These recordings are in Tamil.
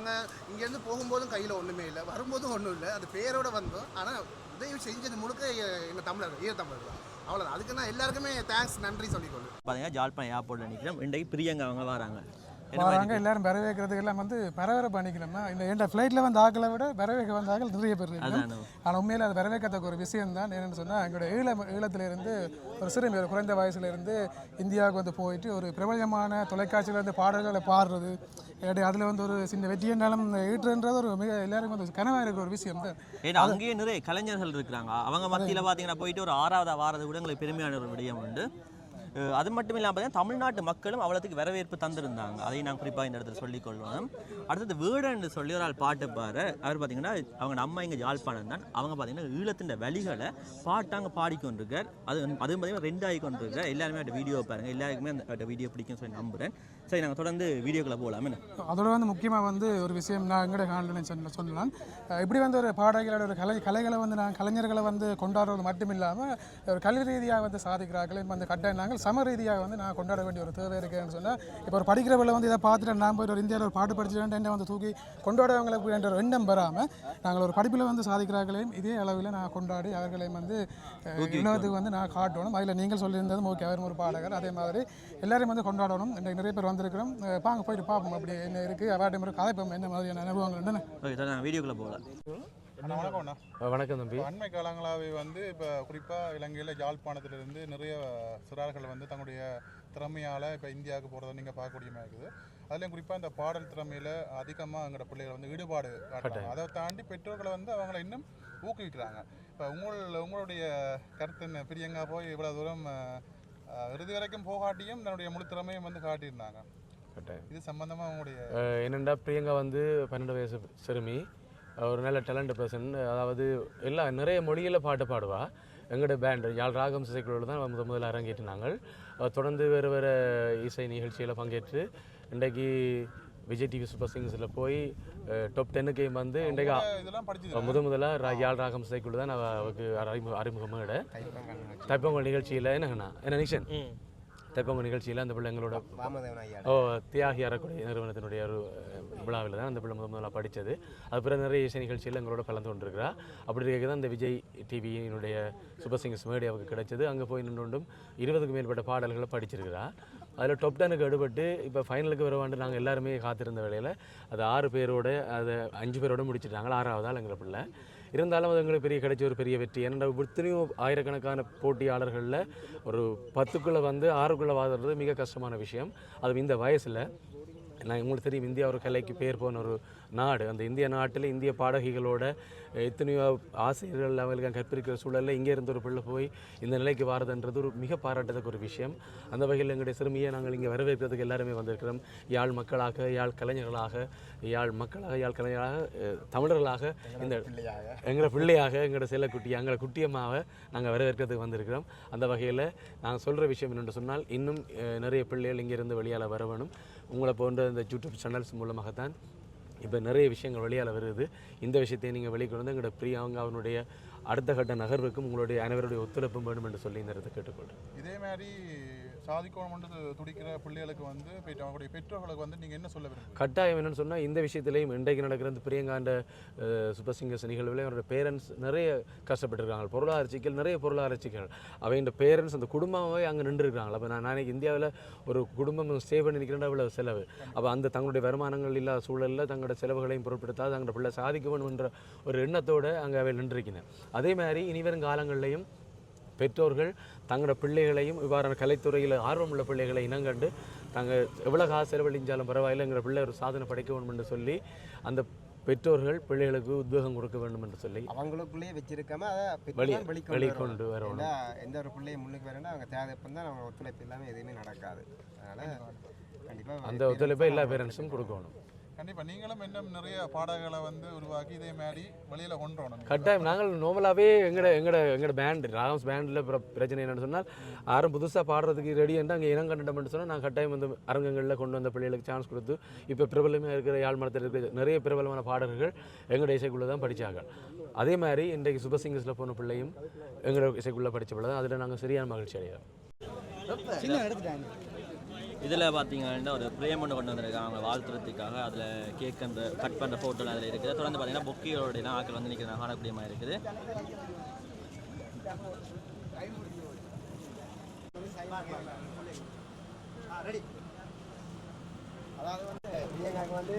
நாங்கள் இங்கேருந்து போகும்போதும் கையில் ஒன்றுமே இல்லை வரும்போதும் ஒன்றும் இல்லை. அது பேரோடு வந்தோம். ஆனால் உதவி செஞ்சது முழுக்க எங்கள் தமிழர் ஈர தமிழர் தான். அவ்வளோதான் அதுக்கு நான் எல்லாருக்குமே தேங்க்ஸ் நன்றி சொல்லிக்கொள்ளும் பார்த்தீங்கன்னா ஜாழ்ப்பாணம் ஏர்போர்ட்டில் நிற்கிறோம் இன்றைக்கு பிரியங்க அவங்க வராங்க. வராங்க எல்லாரும் வரவேற்கிறதுக்கு எல்லாம் வந்து பரவர பண்ணிக்கலாமா இந்த எந்த ஃப்ளைட்டில் வந்து ஆக்களை விட வரவேற்க வந்த ஆக்கள் நிறைய பேர் அதான் ஆனால் உண்மையில் அது வரவேற்கத்தக்க ஒரு விஷயம் தான் என்னென்னு சொன்னால் எங்களுடைய ஈழ ஈழத்திலிருந்து ஒரு சிறுமி ஒரு குறைந்த வயசுலேருந்து இந்தியாவுக்கு வந்து போயிட்டு ஒரு பிரபலமான தொலைக்காட்சியில் வந்து பாடல்களை பாடுறது இல்லாட்டி அதில் வந்து ஒரு சின்ன வெற்றியண்டாலும் ஈட்டுன்றது ஒரு மிக எல்லாருக்கும் வந்து கனவாக இருக்கிற ஒரு விஷயம் தான். ஏன்னா அங்கேயே நிறைய கலைஞர்கள் இருக்கிறாங்க. அவங்க மத்தியில் பார்த்தீங்கன்னா போயிட்டு ஒரு ஆறாவது வாரது கூட எங்களுக்கு பெருமையான ஒரு விடயம் உண்டு. அது மட்டும் இல்லாமல் பார்த்தீங்கன்னா தமிழ்நாட்டு மக்களும் அவ்வளோத்துக்கு வரவேற்பு தந்திருந்தாங்க. அதையும் நான் குறிப்பாக இந்த இடத்துல சொல்லிக்கொள்வோம். அடுத்தது வீடுன்னு சொல்லி ஒரு ஆள் பாட்டு பாரு அவர் பார்த்தீங்கன்னா அவங்க நம்ம இங்கே யாழ்ப்பாணம் தான். அவங்க பார்த்தீங்கன்னா ஈழத்தின் வழிகளை பாட்டாங்க பாடிக்கொண்டிருக்கார். அது அதுவும் பார்த்தீங்கன்னா ரெண்டு ஆகி கொண்டிருக்கார் எல்லாருமே அந்த வீடியோ பாருங்கள் எல்லாருக்குமே அந்த வீடியோ பிடிக்கும் சொல்லி நம்புகிறேன் சரி நாங்கள் தொடர்ந்து வீடியோக்களை போகலாமே அதோட வந்து முக்கியமாக வந்து ஒரு விஷயம் நான் எங்கட காணலன்னு சொன்ன சொல்லலாம். இப்படி வந்து ஒரு பாடகளோட ஒரு கலை கலைகளை வந்து நான் கலைஞர்களை வந்து கொண்டாடுறது மட்டும் இல்லாமல் ஒரு கல்வி ரீதியாக வந்து சாதிக்கிறார்கள் வந்து அந்த கட்டாயம் நாங்கள் சம ரீதியாக வந்து நான் கொண்டாட வேண்டிய ஒரு தேவை இருக்குன்னு சொன்னால் இப்போ ஒரு படிக்கிறவளை வந்து இதை பார்த்துட்டு நான் போயிட்டு ஒரு இந்தியாவில் ஒரு பாட்டு படிச்சுட்டு என்ன வந்து தூக்கி கொண்டாடுறவங்களுக்கு என்ற ஒரு எண்ணம் வராமல் நாங்கள் ஒரு படிப்பில் வந்து சாதிக்கிறார்களையும் இதே அளவில் நான் கொண்டாடி அவர்களையும் வந்து உலகத்துக்கு வந்து நான் காட்டணும். அதில் நீங்கள் சொல்லியிருந்ததும் ஓகே அவரும் ஒரு பாடகர். அதே மாதிரி எல்லாரையும் வந்து கொண்டாடணும். இன்றைக்கு நிறைய பேர் வந்திருக்கிறோம். பாங்க போயிட்டு பார்ப்போம். அப்படி என்ன இருக்குது அவாட்டையும் ஒரு கதைப்போம். என்ன மாதிரியான அனுபவங்கள்? என்னென்ன? வீடியோக்குள்ளே போகலாம். வணக்கம் அண்ணா. வணக்கம் தம்பி. அண்மை காலங்களாகவே வந்து இப்போ குறிப்பாக இலங்கையில் யாழ்ப்பாணத்திலிருந்து நிறைய சிறார்கள் வந்து தங்களுடைய திறமையால் இப்போ இந்தியாவுக்கு போகிறத நீங்கள் பார்க்கக்கூடியமாக இருக்குது. அதுலேயும் குறிப்பாக இந்த பாடல் திறமையில் அதிகமாக எங்களோட பிள்ளைகள் வந்து ஈடுபாடு காட்டுறாங்க. அதை தாண்டி பெற்றோர்களை வந்து அவங்கள இன்னும் ஊக்குவிக்கிறாங்க. இப்போ உங்கள் உங்களுடைய கருத்து என்ன? பிரியங்கா போய் இவ்வளோ தூரம் இறுதி வரைக்கும் போகாட்டியும் தன்னுடைய முழு திறமையும் வந்து காட்டியிருந்தாங்க. இது சம்பந்தமாக உங்களுடைய என்னண்டா பிரியங்கா வந்து பன்னெண்டு வயசு சிறுமி. ஒரு நல்ல டேலண்ட் பர்சன் அதாவது எல்லா நிறைய மொழியில் பாட்டு பாடுவா. எங்களோட பேண்ட் யாழ் ராகம் இசைக்குழுவில் தான் முத முதல்ல அரங்கேற்றினாங்க அவ தொடர்ந்து வேறு வேறு இசை நிகழ்ச்சியில் பங்கேற்று இன்றைக்கு விஜய் டிவி சூப்பர் சிங்கர்ஸில் போய் டாப் டென்னுக்கு வந்து இன்றைக்கு முத முதல்ல யாழ் ராகம் இசைக்குழு தான் அவ- அவருக்கு அறிமுக அறிமுகமாக தைப்பொங்கல் நிகழ்ச்சியில் என்னங்கண்ணா? என்ன நிஷன் தைப்பொங்கல் நிகழ்ச்சியில் அந்த பிள்ளை எங்களோட ஓ தியாகி அறக்குடி நிறுவனத்தினுடைய ஒரு விழாவில் தான் அந்த பிள்ளை முதல் முதலாக படித்தது. அது பிறகு நிறைய இசை நிகழ்ச்சியில் எங்களோட கலந்து கொண்டிருக்கிறா அப்படி இருக்க தான் இந்த விஜய் டிவியினுடைய சூப்பர் சிங்கர்ஸ் மேடி அவருக்கு கிடைச்சது. அங்கே போய் நின்றுண்டும் இருபதுக்கும் மேற்பட்ட பாடல்களை படிச்சிருக்கிறா அதில் டாப் டெனுக்கு அடுபட்டு இப்போ ஃபைனலுக்கு வருவாண்டு நாங்கள் எல்லாருமே காத்திருந்த வேளையில் அது ஆறு பேரோட அது அஞ்சு பேரோட முடிச்சிட்டாங்க. ஆறாவது ஆள் எங்களை பிள்ளை. இருந்தாலும் அது எங்களுக்கு பெரிய கிடைச்ச ஒரு பெரிய வெற்றி. ஏன்னா இத்தனையும் ஆயிரக்கணக்கான போட்டியாளர்களில் ஒரு பத்துக்குள்ளே வந்து ஆறுக்குள்ளே வாதுறது மிக கஷ்டமான விஷயம். அது இந்த வயசில் நான் உங்களுக்கு தெரியும் இந்தியா ஒரு கலைக்கு பேர் போன ஒரு நாடு. அந்த இந்திய நாட்டில் இந்திய பாடகிகளோட எத்தனையோ ஆசிரியர்கள் அவர்களுக்கு கற்பிக்கிற சூழலில் இங்கே இருந்த ஒரு பிள்ளை போய் இந்த நிலைக்கு வாரதுன்றது ஒரு மிக பாராட்டத்தக்க ஒரு விஷயம். அந்த வகையில் எங்களுடைய சிறுமியை நாங்கள் இங்கே வரவேற்கிறதுக்கு எல்லாருமே வந்திருக்கிறோம். யாழ் மக்களாக யாழ் கலைஞர்களாக யாழ் மக்களாக யாழ் கலைஞர்களாக தமிழர்களாக இந்த எங்களை பிள்ளையாக எங்களோட செல்லக்குட்டி எங்களை குட்டியம்மாவை நாங்கள் வரவேற்கிறதுக்கு வந்திருக்கிறோம். அந்த வகையில் நாங்கள் சொல்கிற விஷயம் என்னென்று சொன்னால் இன்னும் நிறைய பிள்ளைகள் இங்கேருந்து வெளியால் வர வேணும். உங்களை போன்ற இந்த யூடியூப் சேனல்ஸ் மூலமாகத்தான் இப்போ நிறைய விஷயங்கள் வெளியால் வருது. இந்த விஷயத்தை நீங்கள் வெளிக்கொண்டு வந்து எங்களோட பிரியாங்க அவனுடைய அடுத்த கட்ட நகர்வுக்கும் உங்களுடைய அனைவருடைய ஒத்துழைப்பும் வேணும் என்று சொல்லி இந்த இடத்தை கேட்டுக்கொள்கிறேன் இதே மாதிரி சாதிக்கணும்ன்றது துடிக்கிற பிள்ளைகளுக்கு வந்து போயிட்டு அவங்களுடைய பெற்றோர்களுக்கு வந்து நீங்கள் என்ன சொல்ல விரும்புறீங்க? கட்டாயம் என்னன்னு சொன்னால் இந்த விஷயத்திலையும் இன்றைக்கு நடக்கிற இந்த பிரியங்காண்ட சூப்பர் சிங்கர்ஸ் நிகழ்வில் அவரோட பேரண்ட்ஸ் நிறைய கஷ்டப்பட்டுருக்காங்க. பொருளாதார சிக்கல் நிறைய பொருளாதார சிக்கல். அவங்க பேரண்ட்ஸ் அந்த குடும்பமாகவே அங்கே நின்றுருக்காங்க. அப்போ நான் நாளைக்கு இந்தியாவில் ஒரு குடும்பம் ஸ்டே பண்ணி நிற்கிறேன் அவ்வளோ செலவு. அப்போ அந்த தங்களுடைய வருமானங்கள் இல்லாத சூழலில் தங்களோட செலவுகளையும் பொருட்படுத்தாது தங்களோட பிள்ளை சாதிக்க வேணும்ன்ற ஒரு எண்ணத்தோடு அங்கே அவை நின்றிருக்கிறேன் அதே மாதிரி இனிவரும் காலங்களிலையும் பெற்றோர்கள் தங்களோட பிள்ளைகளையும் இவ்வாறான கலைத்துறையில் ஆர்வமுள்ள பிள்ளைகளை இனங்கண்டு தாங்கள் எவ்வளோ காசு செலவழிஞ்சாலும் பரவாயில்லை எங்கள் பிள்ளை ஒரு சாதனை படைக்க வேண்டும் என்று சொல்லி அந்த பெற்றோர்கள் பிள்ளைகளுக்கு உத்வேகம் கொடுக்க வேண்டும் என்று சொல்லி அவங்களுக்குள்ளேயே வச்சிருக்காம அதை வெளி பெற்றோர் வெளிக்கொண்டு வெளிக்கொண்டு வரணும். எந்த ஒரு பிள்ளையும் முன்னுக்கு வரணும் அவங்க தேவைப்பம் தான் அவங்க ஒத்துழைப்பு இல்லாமல் எதுவுமே நடக்காது. அதனால கண்டிப்பாக அந்த ஒத்துழைப்பை எல்லா பேரண்ட்ஸும் கொடுக்கணும். கண்டிப்பாக நீங்களும் இன்னும் நிறைய பாடல்களை வந்து உருவாக்கி இதே மாதிரி வெளியில் கொண்டு வரணும். கட்டாயம். நாங்கள் நார்மலாகவே எங்கட எங்கட எங்கட பேண்ட் ராகம்ஸ் பேண்டில் பிரச்சனை என்னன்னு சொன்னால் யாரும் புதுசாக பாடுறதுக்கு ரெடி என்று அங்கே இனம் கண்டமென்று சொன்னால் நான் கட்டாயம் வந்து அரங்கங்களில் கொண்டு வந்த பிள்ளைகளுக்கு சான்ஸ் கொடுத்து இப்போ பிரபலமாக இருக்கிற யாழ்மரத்தில் இருக்கிற நிறைய பிரபலமான பாடகர்கள் எங்களோட இசைக்குள்ளே தான் படித்தாங்க அதே மாதிரி இன்றைக்கு சுபசிங்கர்ஸில் போன பிள்ளையும் எங்களோட இசைக்குள்ளே படித்த பிள்ளை தான். அதில் நாங்கள் சரியான மகிழ்ச்சி அடைகிறோம். இதில் பார்த்தீங்கன்னா ஒரு பிரேம் ஒன்று கொண்டு வந்திருக்காங்க அவங்க வாழ்த்துறதுக்காக. அதில் கேக் அந்த கட் பண்ணுற ஃபோட்டோலாம் அதில் இருக்குது. தொடர்ந்து பார்த்தீங்கன்னா பொக்கியோட ஆக்கள் வந்து நிற்கிற காணக்கூடிய மாதிரி இருக்குது. அதாவது வந்து பிரியங்காக்கு வந்து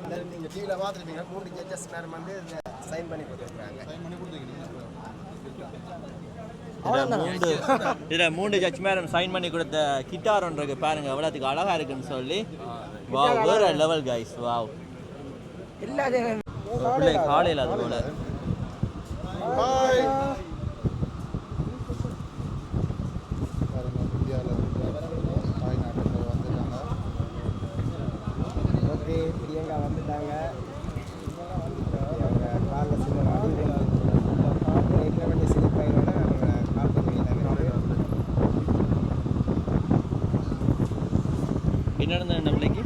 இந்த நீங்கள் டிவியில் பார்த்துருப்பீங்க மூணு ஜட்ஜஸ் நேரம் வந்து இந்த சைன் பண்ணி கொடுத்துருக்காங்க. மூன்று இதில் மூன்று ஜட்ஜ் மேடம் சைன் பண்ணி கொடுத்த கிட்டார் ஒன்று இருக்கு பாருங்க எவ்வளோத்துக்கு அழகா இருக்குன்னு சொல்லி. வாவ் வேற லெவல் கைஸ் வாவ் பிள்ளை காலையில் அது போல. பிரியங்கா வந்துட்டாங்க அவங்க காலில் சில அடிகள் இருக்கிற வேண்டிய சிலிப்பாயிரோட அவங்க கால் பண்ணிட்டாங்க என்ன நடந்தது இந்த பிள்ளைக்கு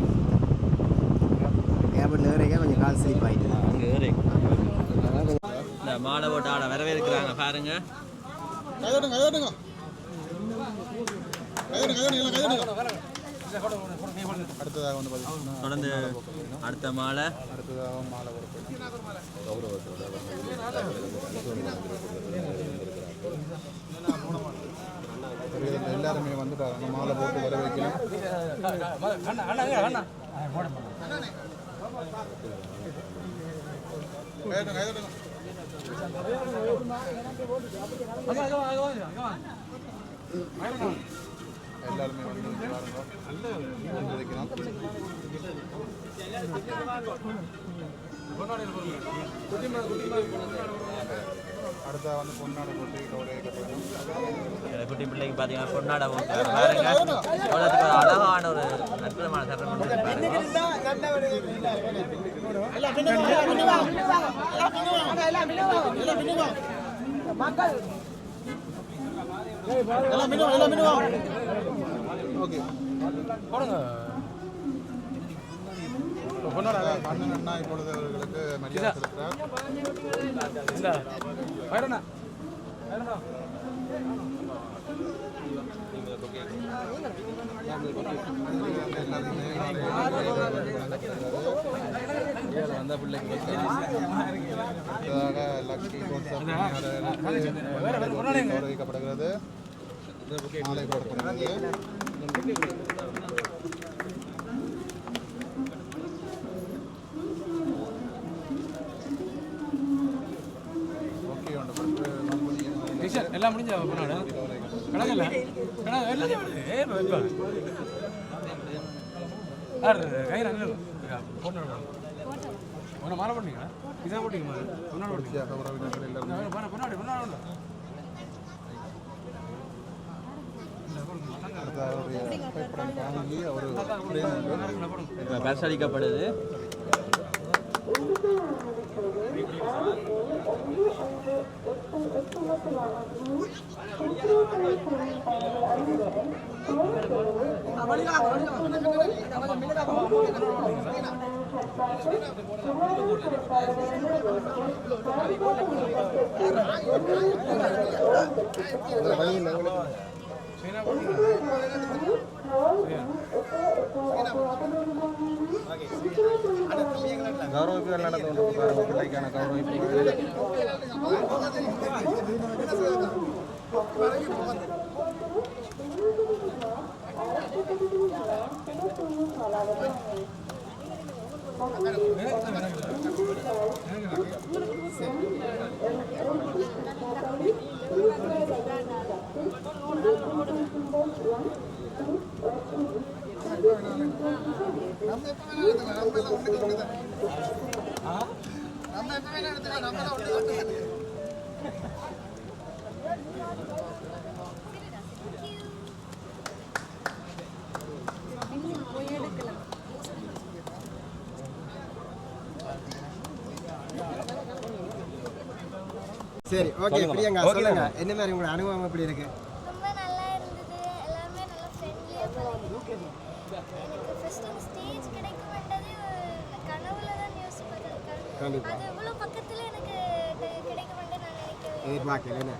கேபிள் ஏறிக்க கொஞ்சம் கால் ஸ்லிப் ஆகிட்டு அங்கே ஏறி இந்த மாலை போட்டு ஆட வரவேற்கிறாங்க பாருங்க. கைதட்டுங்க கைதட்டுங்க அடுத்ததாக வந்து பார்த்தீங்கன்னா தொடர்ந்து அடுத்த மாலை. அடுத்ததாக மாலை கௌரவத்தோட எல்லாருமே வந்துட்டாங்க மாலை போட்டு வர வைக்கணும். கைதட்டுங்க எல்லாருமே வந்து இங்க பாருங்க வந்து வைக்கணும் போட்டு குட்டி பிள்ளைக்கு பார்த்தீங்கன்னா பொன்னாடை பாருங்க எவ்வளோத்துக்கு அழகான ஒரு அற்புதமான ஓகே. அண்ணன் அண்ணா இப்பொழுது அவர்களுக்கு மரியாதை செலுத்துகிறார். அந்த பிள்ளைக்கு ஓகே ஒன்று போட்டு நம்புறீங்க எல்லாம் முடிஞ்ச கணக்கில் கணக்கு எல்லாத்தையும் ஏ போட்டு உன்னை மாற பண்ணீங்களா இதான் போட்டீங்க முன்னாடி போட்டீங்க. உறவினர்கள் எல்லாரும் பின்னாடி பின்னாடி பரிசளிக்கப்படுது நடந்து ಗೌರವ ನಡೆದು ಗೌರವ நம்ம எப்போ வேணா எடுத்துக்கலாம் நம்ம தான் வேணா எடுத்துக்கலாம் நம்ம எல்லாம் ஒன்றுக்கு ஒன்று தான் சரி ஓகே பிரியங்கா சொல்லுங்க. என்ன மாதிரி உங்களோட அனுபவம் எப்படி இருக்கு? ரொம்ப நல்லா இருந்தது. எல்லாமே நல்லா ஃப்ரெண்ட்லியாக பழகி எனக்கு ஃபர்ஸ்ட் அந்த ஸ்டேஜ் கிடைக்கும்ன்றது கனவுல தான் நியூஸ் பார்த்துருக்கேன் கண்டிப்பா. அது இவ்வளோ பக்கத்தில் எனக்கு நான் நினைக்கவே இல்லை. எதிர்பார்க்கல என்ன?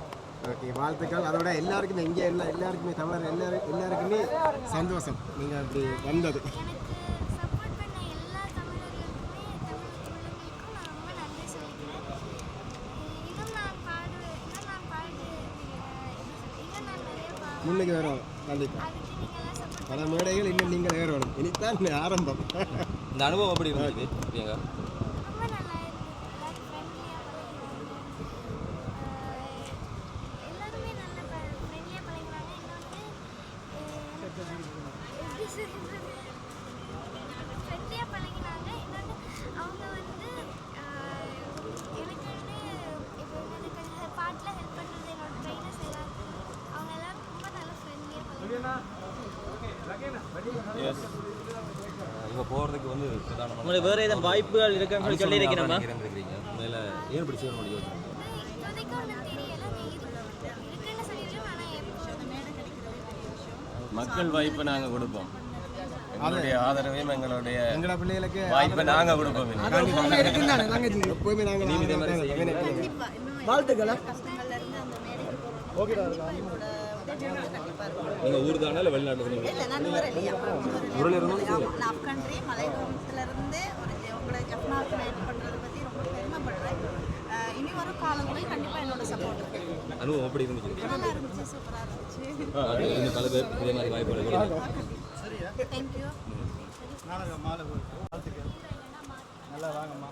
ஓகே வாழ்த்துக்கள். அதோட எல்லாருக்குமே இங்கே எல்லா எல்லாருக்குமே தமிழர் எல்லாரும் எல்லாருக்குமே சந்தோஷம். நீங்கள் அப்படி வந்தது எனக்கு சப்போர்ட் பண்ண எல்லா தமிழர்களுக்குமே தமிழ் உள்ளவங்களுக்கும் நான் ரொம்ப நன்றி சொல்லிக்கிறேன் இன்னும் நான் பாடுவேன் இன்னும் நான் பாடு இன்னும் நான் நிறைய பாடுவேன் முன்னுக்கு வரோம் கண்டிப்பாக பல மேடைகள் இன்னும் நீங்கள் ஏறணும். இனித்தான் ஆரம்பம். இந்த அனுபவம் எப்படி இருந்தது பிரியங்கா ரொம்ப நல்லா இருந்தது எல்லாரும் ஃப்ரெண்ட்லியாக பழகினாங்க எல்லாருமே நல்ல ஃப்ரெண்ட்லியாக பழகினாங்க இன்னொன்று எப்படி சொல்கிறது ஃப்ரெண்ட்லியாக பழகினாங்க இன்னொன்று அவங்க வந்து ஆஹ், எனக்கு வந்து இப்போ எனக்கு பாட்டில் ஹெல்ப் பண்ணுறது என்னோட ட்ரைனர்ஸ் எல்லாருக்கும் அவங்க எல்லாரும் ரொம்ப நல்ல ஃப்ரெண்ட்லியாக பழகினாங்க இங்கே போகிறதுக்கு வந்து உங்களுக்கு வேறு எதுவும் வாய்ப்புகள் இருக்குன்னு சொல்லி சொல்லியிருக்கிறோமா? இருந்திருக்கிறீங்க மேலே ஏன் இப்படி செய்யணும் முடியும் மக்கள் வாய்ப்பை நாங்கள் கொடுப்போம். எங்களுடைய ஆதரவையும் எங்களுடைய எங்களோட பிள்ளைகளுக்கு வாய்ப்பை நாங்கள் கொடுப்போம் எப்போயுமே நாங்கள் நீங்கள் ஊர் தானே இல்லை வெளிநாட்டு நீங்கள் இல்லை நான் ஊரில் இருந்தும் நான் ஆஃப் கண்ட்ரி மலையகத்திலிருந்து ஒரு உங்களை ஜப்னாவுக்கு நைட் பண்ணுறதை பற்றி ரொம்ப பெருமைப்படுறேன். இனி வரும் காலங்களையும் கண்டிப்பாக என்னோட சப்போர்ட் அனுபவம் எப்படி இருந்துச்சு? நல்லா இருந்துச்சு சூப்பராக இருந்துச்சு. இன்னும் பல பேர் இதே மாதிரி வாய்ப்புகளை கொடுங்க தேங்க்யூ நல்லா வாங்கம்மா.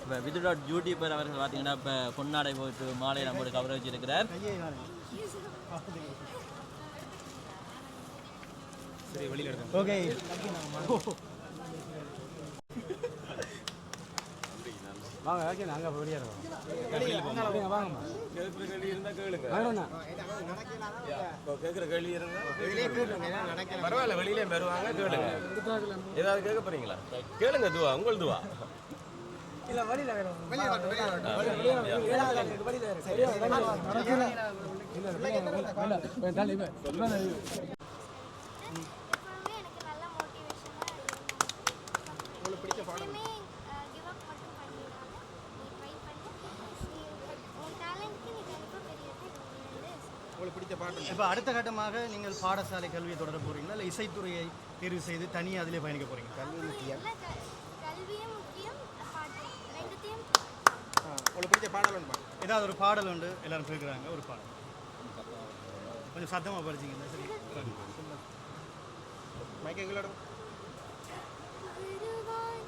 இப்போ விதுடா யூடியூபர் அவர்கள் பார்த்தீங்கன்னா இப்போ பொன்னாடை போட்டு மாலை நம்மளோட கவரேஜ் இருக்கிறார் ஓகே. வாங்க ஓகே நாங்கள் வெளியே இருக்கோம் வாங்கம்மா. கேட்குற கேள்வி இருந்தால் கேளுங்க. வாங்கண்ணா. இப்போ கேட்குற கேள்வி இருந்தால் பரவாயில்ல வெளியிலே வருவாங்க கேளுங்க. ஏதாவது கேட்க போறீங்களா? கேளுங்க துவா உங்கள் துவா. இல்லை வேணும் உங்களுக்கு பிடிச்ச பாட்டு இப்போ அடுத்த கட்டமாக நீங்கள் பாடசாலை கல்வியை தொடர போறீங்களா? இல்லை இசைத்துறையை தேர்வு செய்து தனியாக அதிலே பயணிக்க போறீங்க கல்வி முக்கியம் இல்லை க கல்வியும் முக்கியம் பாட்டு ரெண்டுத்தையும் உங்களுக்கு பிடிச்ச பாடல் ஒன்று பாடு. ஏதாவது ஒரு பாடல் உண்டு எல்லாரும் கேட்குறாங்க ஒரு பாடல். கொஞ்சம் சத்தமாக படிச்சிங்க சரி. மைக் எங்களோட வருவாய்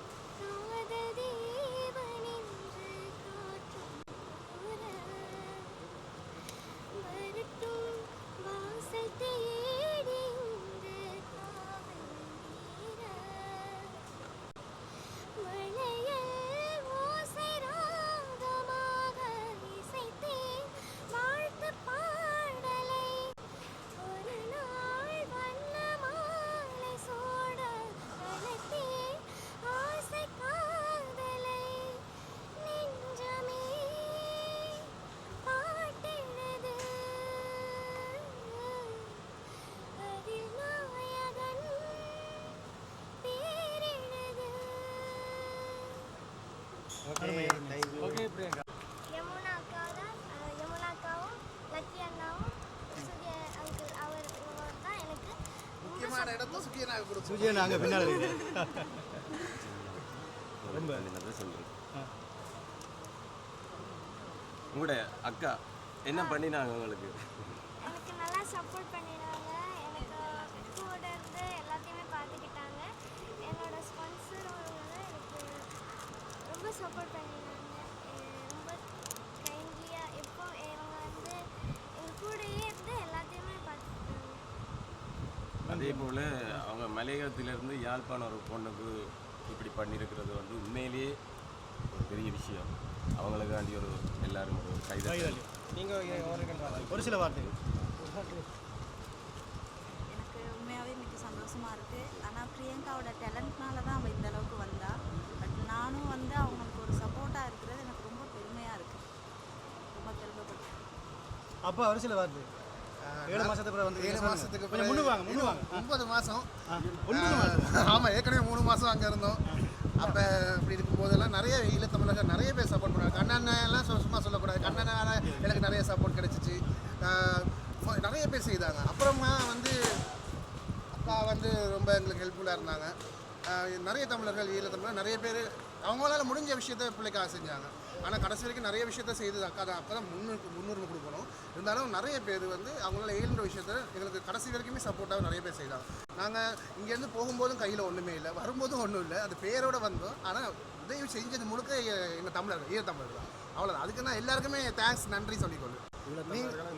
ஓகே பிரியங்கா யமுனா அக்கா தான் அஹ், யமுனா அக்காவும் லக்கி அண்ணாவும் சூர்யா அங்கிள் அவர் இவர் தான் எனக்கு ரொம்ப முக்கியமான இடத்த சுக்கிய நாங்கள் கொடுத்தோம். சுஜியை நாங்கள் பின்னால் இருக்கிறோம் ரொம்ப சொல்லுங்க உங்களுடைய அக்கா என்ன பண்ணினாங்க உங்களுக்கு? எனக்கு நல்லா சப்போர்ட் பண்ணினாங்க எனக்கு கூட இருந்து எல்லாத்தையுமே பார்த்துக்கிட்டாங்க என்னோட ஸ்பான்சர் வந்து எனக்கு ரொம்ப சப்போர்ட் பண்ணினாங்க ரொம்ப கைண்ட்லியாக எப்போ இவங்க வந்து எங்கள் கூடயே இருந்து எல்லாத்தையுமே பார்த்துக்கிட்டாங்க அதே போல் அவங்க மலையகத்திலிருந்து யாழ்ப்பாணம் ஒரு பொண்ணுக்கு இப்படி பண்ணியிருக்கிறது வந்து உண்மையிலேயே ஒரு பெரிய விஷயம். அவங்களுக்காண்டி ஒரு எல்லாரும் ஒரு கைதட்டல். நீங்கள் ஒரு சில வார்த்தைகள். எனக்கு உண்மையாகவே இன்னைக்கு சந்தோஷமாக இருக்குது ஆனால் பிரியங்காவோட டேலண்ட்னால தான் அவள் இந்த அளவுக்கு வந்தா. பட் நானும் வந்து அவங்களுக்கு ஒரு சப்போர்ட்டாக இருக்கிறது எனக்கு ரொம்ப பெருமையாக இருக்குது ரொம்ப பெருமைப்படுறேன் அப்போ சில வார்த்தை. ஏழு மாசத்துக்கு வந்து ஏழு மாதத்துக்கு கொஞ்சம் முன்னு வாங்க முன்னு வாங்க ஒன்பது மாசம். ஆமாம் ஏற்கனவே மூணு மாதம் அங்கே இருந்தோம். அப்போ அப்படி இருக்கும்போதெல்லாம் நிறைய ஈழத்தமிழர்கள் நிறைய பேர் சப்போர்ட் பண்ணாங்க. கண்ணண்ணெல்லாம் சும்மா சும்மா சொல்லக்கூடாது. கண்ணனால எனக்கு நிறைய சப்போர்ட் கிடைச்சிச்சு. நிறைய பேர் செய்தாங்க. அப்புறமா வந்து அப்பா வந்து ரொம்ப எங்களுக்கு ஹெல்ப்ஃபுல்லாக இருந்தாங்க. நிறைய தமிழர்கள் ஈழத்தமிழர் நிறைய பேர் அவங்களால முடிஞ்ச விஷயத்த பிள்ளைக்காக செஞ்சாங்க. ஆனால் கடைசி வரைக்கும் நிறைய விஷயத்த செய்து அக்கா தான் அப்போ தான் முன்னுக்கு முன்னுரிமை கொடுக்கணும். இருந்தாலும் நிறைய பேர் வந்து அவங்களால ஏழுன்ற விஷயத்த எங்களுக்கு கடைசி வரைக்குமே சப்போர்ட்டாக நிறைய பேர் செய்தாங்க. நாங்கள் இங்கேருந்து போகும்போதும் கையில் ஒன்றுமே இல்லை வரும்போதும் ஒன்றும் இல்லை. அது பேரோட வந்தோம். ஆனால் உதவி செஞ்சது முழுக்க எங்கள் தமிழர் ஈழத்தமிழர் தான். அவ்வளோதான் அதுக்கு நான் எல்லாருக்குமே தேங்க்ஸ் நன்றி சொல்லிக்கொள்வேன்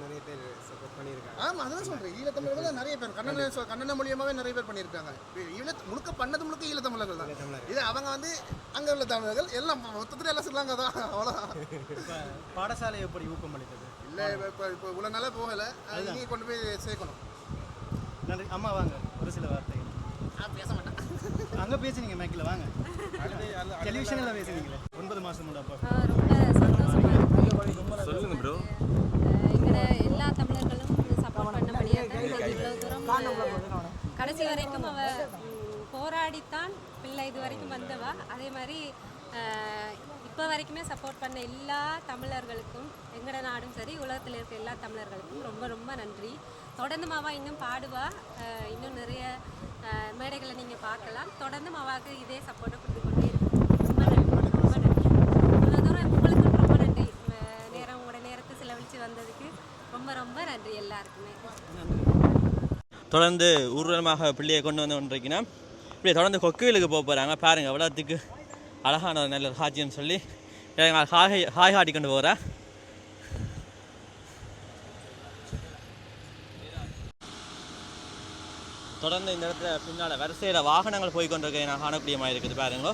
நிறைய பேர் சப்போர்ட் பண்ணியிருக்காங்க. ஆமாம் அதுதான் சொல்கிறேன் ஈழத்தமிழர்கள் நிறைய பேர். கண்ணன கண்ணன மூலியமாகவே நிறைய பேர் பண்ணியிருக்காங்க. ஈழ முழுக்க பண்ணது முழுக்க ஈழத்தமிழர்கள் தான். இது அவங்க வந்து அங்கே உள்ள தமிழர்கள். எல்லாம் மொத்தத்தில் எல்லாம் சொல்லாங்க தான் அவ்வளோதான் இப்போ பாடசாலை எப்படி ஊக்கம் அளித்தது? இல்லை இப்போ இப்போ இவ்வளோ நாளாக போகலை. அது இனி கொண்டு போய் சேர்க்கணும். நன்றி. அம்மா வாங்க. ஒரு சில வார்த்தைகள் நான் பேச மாட்டேன். அங்கே பேசுனீங்க மேக்கில் வாங்க. டெலிவிஷனில் பேசுனீங்களே. ஒன்பது மாதம் முன்னாடி அப்போ ரொம்ப சந்தோஷமா இருக்கு. சொல்லுங்க ப்ரோ எங்களோட எல்லா தமிழர்களும் சப்போர்ட் பண்ணபடியாக தான் இவ்வளவு தூரம் கடைசி வரைக்கும் அவ போராடித்தான் பிள்ளை இது வரைக்கும் வந்தவா. அதே மாதிரி இப்போ வரைக்குமே சப்போர்ட் பண்ண எல்லா தமிழர்களுக்கும் எங்களோட நாடும் சரி உலகத்தில் இருக்க எல்லா தமிழர்களுக்கும் ரொம்ப ரொம்ப நன்றி. தொடர்ந்து மாவா இன்னும் பாடுவா. இன்னும் நிறைய மேடைகளை நீங்கள் பார்க்கலாம். தொடர்ந்து மாவாக்கு இதே சப்போர்ட்டை கொடுத்து கொண்டே இருக்கும் ரொம்ப நன்றி ரொம்ப நன்றி இவ்வளோ தூரம் உங்களுக்கும் ரொம்ப நன்றி அஹ், நேரம் உங்களோட நேரத்தை செலவழித்து வந்ததுக்கு ரொம்ப ரொம்ப நன்றி எல்லாருக்குமே. தொடர்ந்து ஊர்வலமாக பிள்ளையை கொண்டு வந்து கொண்டிருக்கினா இப்படி தொடர்ந்து கொக்குவிலுக்கு போக போகிறாங்க பாருங்க எவ்வளோத்துக்கு அழகான ஒரு நல்ல ஒரு சொல்லி எனக்கு ஹாய் ஹாய் ஹாடி கொண்டு போகிறேன் தொடர்ந்து இந்த இடத்துல பின்னால் வரிசையில் வாகனங்கள் போய் கொண்டிருக்க நான் காணக்கூடிய இருக்குது பாருங்களோ